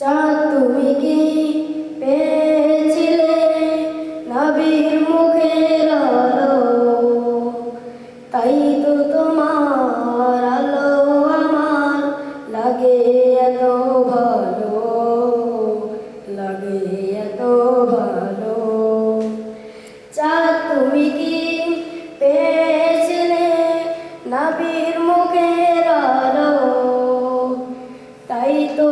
চাঁদ তুমি কি পেয়েছিলে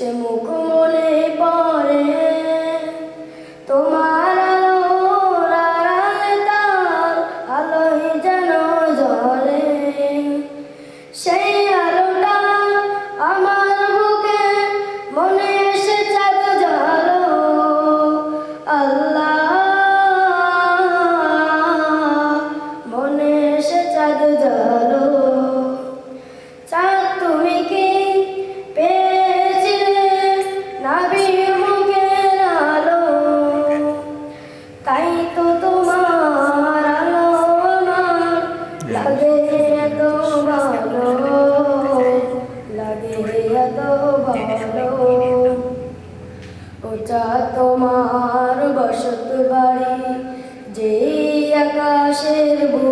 সে মুখ মনে পরে তোমার আলোর আড়ালে তার আলোই যেন জলে সেই আলোটা আমার বুকে মনে এসে চাঁদ জল আল্লাহ, মনে এসে চাঁদ জল তাই তো তোমার আলো আমার লাগে তো ভালো, লাগে তো ভালো। ওটা তোমার বসত বাড়ি যে আকাশের ভূ